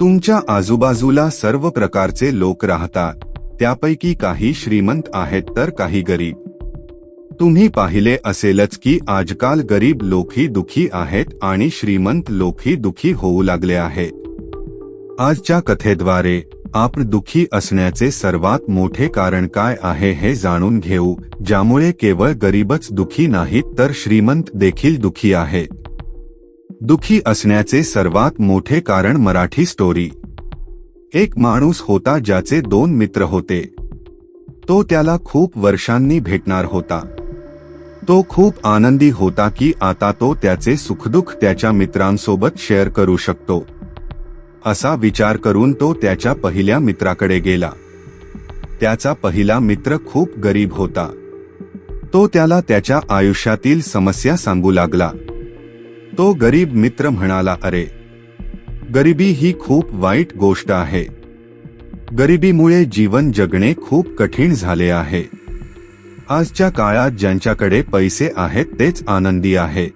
तुमच्या आजूबाजूला सर्व प्रकारचे लोक राहतात. त्यापैकी काही श्रीमंत आहेत तर काही गरीब. तुम्ही पाहिले असेलच की आजकाल गरीब लोकही दुखी आहेत आणि श्रीमंत लोकही दुखी होऊ लागले आहेत. आजच्या कथेद्वारे आपण दुखी असण्याचे सर्वात मोठे कारण काय आहे हे जाणून घेऊ ज्यामुळे केवळ गरीबच दुखी नाहीत तर श्रीमंत देखील दुखी आहेत. दुखी असण्याचे सर्वात मोठे कारण मराठी स्टोरी एक माणूस होता ज्याचे दोन मित्र होते. तो त्याला खूप वर्षांनी भेटणार होता. तो खूप आनंदी होता की आता तो त्याचे सुखदुःख त्याच्या मित्रांसोबत शेअर करू शकतो. असा विचार करून तो त्याच्या पहिल्या मित्राकडे गेला. त्याचा पहिला मित्र खूप गरीब होता. तो त्याला त्याच्या आयुष्यातील समस्या सांगू लागला. तो गरीब मित्र म्हणाला अरे गरिबी ही खूप वाईट गोष्ट आहे. गरिबीमुळे जीवन जगणे खूप कठीण झाले आहे. आजच्या काळात ज्यांच्याकडे पैसे आहेत तेच आनंदी आहे.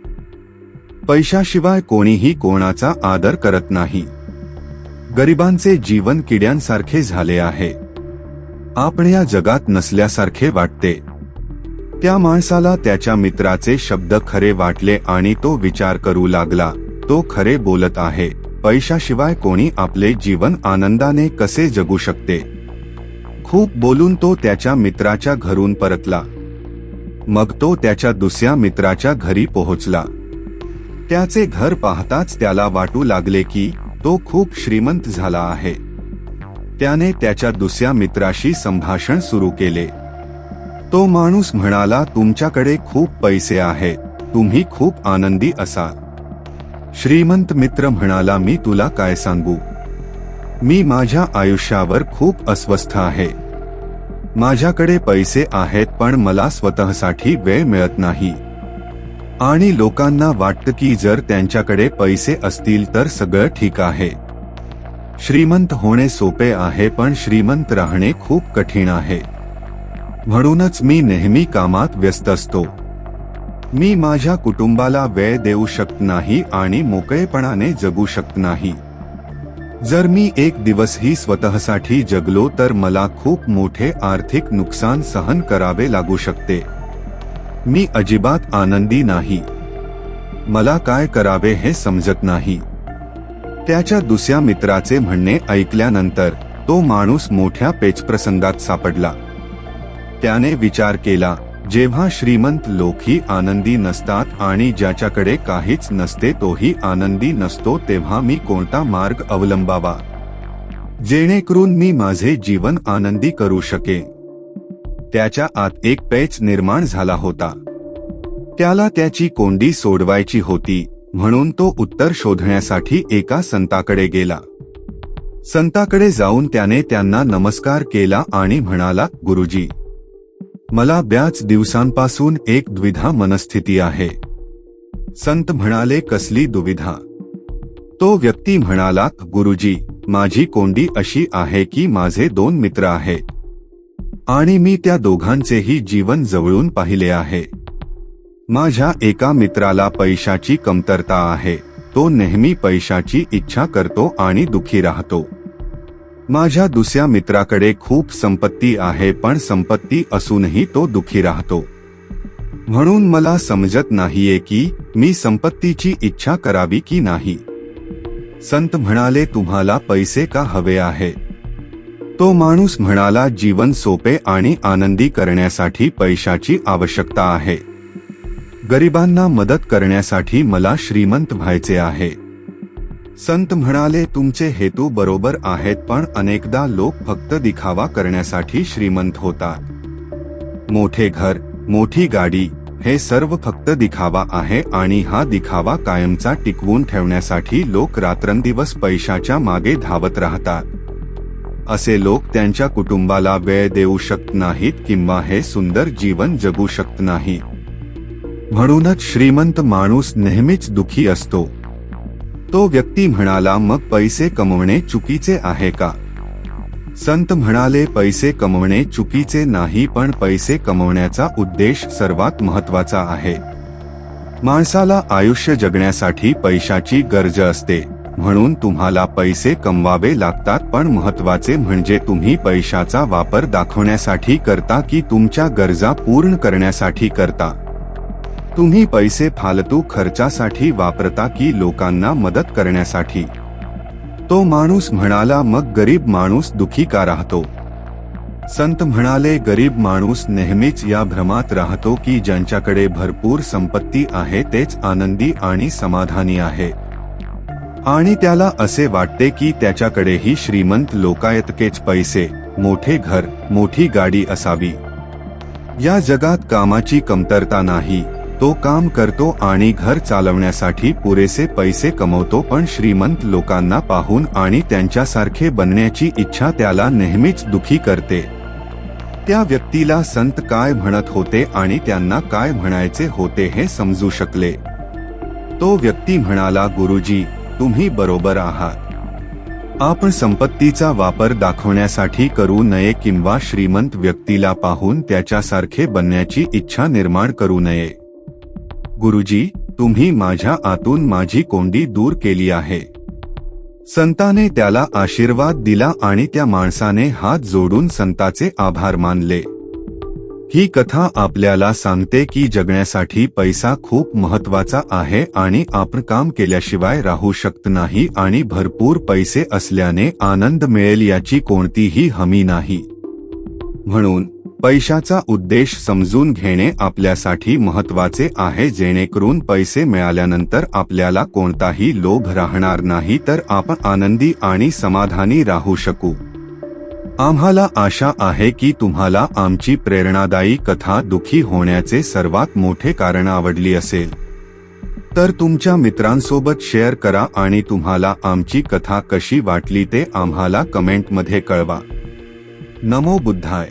पैशाशिवाय कोणीही कोणाचा आदर करत नाही. गरिबांचे जीवन किड्यांसारखे झाले आहे. आपण या जगात नसल्यासारखे वाटते. त्या माणसाला त्याच्या मित्राचे शब्द खरे वाटले आणि तो विचार करू लागला. तो खरे बोलत आहे. पैशाशिवाय कोणी आपले जीवन आनंदाने कसे जगू शकते? खूप बोलून तो त्याच्या मित्राच्या घरून परतला. मग तो त्याच्या दुसऱ्या मित्राच्या घरी पोहोचला. त्याचे घर पाहताच त्याला वाटू लागले की तो खूप श्रीमंत झाला आहे. त्याने त्याच्या दुसऱ्या मित्राशी संभाषण सुरू केले. तो माणूस म्हणाला तुमच्याकडे खूप पैसे आहे. तुम्ही खूप आनंदी असाल. श्रीमंत मित्र म्हणाला मी तुला काय सांगू? मी माझ्या आयुष्यावर खूप अस्वस्थ आहे. माझ्याकडे पैसे आहेत पण मला स्वतःसाठी वेळ मिळत नाही. आणि लोकांना वाटतं की जर त्यांच्याकडे पैसे असतील तर सगळं ठीक आहे. श्रीमंत होणे सोपे आहे पण श्रीमंत राहणे खूप कठीण आहे. म्हणूनच मी नेहमी कामात व्यस्त असतो. मी माझ्या कुटुंबाला वेळ देऊ शकत नाही आणि मोकळेपणाने जगू शकत नाही. जर मी एक दिवसही स्वतःसाठी जगलो तर मला खूप मोठे आर्थिक नुकसान सहन करावे लागू शकते. मी अजिबात आनंदी नाही. मला काय करावे हे समजत नाही. त्याच्या दुसऱ्या मित्राचे म्हणणे ऐकल्यानंतर तो माणूस मोठ्या पेचप्रसंगात सापडला. त्याने विचार केला जेव्हा श्रीमंत लोकही आनंदी नसतात आणि ज्याच्याकडे काहीच नसते तोही आनंदी नसतो तेव्हा मी कोणता मार्ग अवलंबावा? जेणेकरून मी माझे जीवन आनंदी करू शके. त्याच्या आत एक पेच निर्माण झाला होता. त्याला त्याची कोंडी सोडवायची होती म्हणून तो उत्तर शोधण्यासाठी एका संताकडे गेला. संताकडे जाऊन त्याने त्यांना नमस्कार केला आणि म्हणाला गुरुजी मला ब्याच दिवसांपासून एक द्विधा मनस्थिती आहे. संत म्हणाले कसली दुविधा? तो व्यक्ती म्हणाला गुरुजी माझी कोंडी अशी आहे की माझे दोन मित्र आहेत आणि मी त्या दोघांचेही जीवन जवळून पाहिले आहे. माझ्या एका मित्राला पैशाची कमतरता आहे तो नेहमी पैशाची इच्छा करतो आणि दुखी राहतो. माझ्या दुसऱ्या मित्राकडे खूप संपत्ती आहे पण संपत्ती असूनही तो दुखी राहतो. म्हणून मला समजत नाहीये की मी संपत्तीची इच्छा करावी की नाही. संत म्हणाले तुम्हाला पैसे का हवे आहे? तो माणूस म्हणाला जीवन सोपे आणि आनंदी करण्यासाठी पैशाची आवश्यकता आहे. गरिबांना मदत करण्यासाठी मला श्रीमंत व्हायचे आहे. संत म्हणाले तुमचे हेतू बरोबर आहेत पण अनेकदा लोक फक्त दिखावा करण्यासाठी श्रीमंत होतात. मोठे घर मोठी गाडी हे सर्व फक्त दिखावा आहे आणि हा दिखावा कायमचा टिकवून ठेवण्यासाठी लोक रात्रंदिवस पैशाच्या मागे धावत राहतात. असे लोक त्यांच्या कुटुंबाला वेळ देऊ शकत नाहीत किंवा हे सुंदर जीवन जगू शकत नाही. म्हणूनच श्रीमंत माणूस नेहमीच दुखी असतो. तो व्यक्ती म्हणाला मग पैसे कमवणे चुकीचे आहे का? संत म्हणाले पैसे कमवणे चुकीचे नाही पण पैसे कमवण्याचा उद्देश सर्वात महत्त्वाचा आहे. माणसाला आयुष्य जगण्यासाठी पैशाची गरज असते. म्हणून तुम्हाला पैसे कमवावे लागतात पण महत्त्वाचे म्हणजे तुम्ही पैशाचा वापर दाखवण्यासाठी करता की तुमच्या गरजा पूर्ण करण्यासाठी करता. तुम्ही पैसे फालतू खर्चासाठी वापरता की लोकांना मदत करण्यासाठी? तो माणूस म्हणाला मग गरीब माणूस दुखी का राहतो? संत म्हणाले गरीब माणूस नेहमीच या भ्रमात राहतो की ज्यांच्याकडे भरपूर संपत्ती आहे तेच आनंदी आणि समाधानी आहे. आणि त्याला असे वाटते की त्याच्याकडेही श्रीमंत लोकायतकेच पैसे मोठे घर मोठी गाडी असावी. या जगात कामाची कमतरता नाही. तो काम करतो आणि घर चालवण्यासाठी पुरेसे पैसे कमवतो पण श्रीमंत लोकांना पाहून आणि त्यांच्यासारखे बनण्याची इच्छा त्याला नेहमीच दुखी करते. त्या व्यक्तीला संत काय म्हणत होते आणि त्यांना काय म्हणायचे होते हे समजू शकले. तो व्यक्ती म्हणाला गुरुजी तुम्ही बरोबर आहात. आपण संपत्तीचा वापर दाखवण्यासाठी करू नये किंवा श्रीमंत व्यक्तीला पाहून त्याच्यासारखे बनण्याची इच्छा निर्माण करू नये. गुरुजी तुम्ही माझ्या आतून माझी कोंडी दूर केली आहे. संताने त्याला आशीर्वाद दिला आणि त्या माणसाने हात जोडून संताचे आभार मानले. ही कथा आपल्याला सांगते की जगण्यासाठी पैसा खूप महत्त्वाचा आहे आणि आपण काम केल्याशिवाय राहू शकत नाही आणि भरपूर पैसे असल्याने आनंद मिळेल याची कोणतीही हमी नाही. म्हणून पैशाचा उद्देश समजून घेणे आपल्यासाठी महत्त्वाचे आहे. जेणेकरून पैसे मिळाल्यानंतर आपल्याला कोणताही लोभ राहणार नाही तर आपण आनंदी आणि समाधानी राहू शकू. आम्हाला आशा आहे की तुम्हाला आमची प्रेरणादायी कथा दुखी होण्याचे सर्वात मोठे कारण आवडली असेल. तर तुमच्या मित्रांसोबत शेअर करा आणि तुम्हाला आमची कथा कशी वाटली ते आम्हाला कमेंटमध्ये कळवा. नमो बुद्धाय.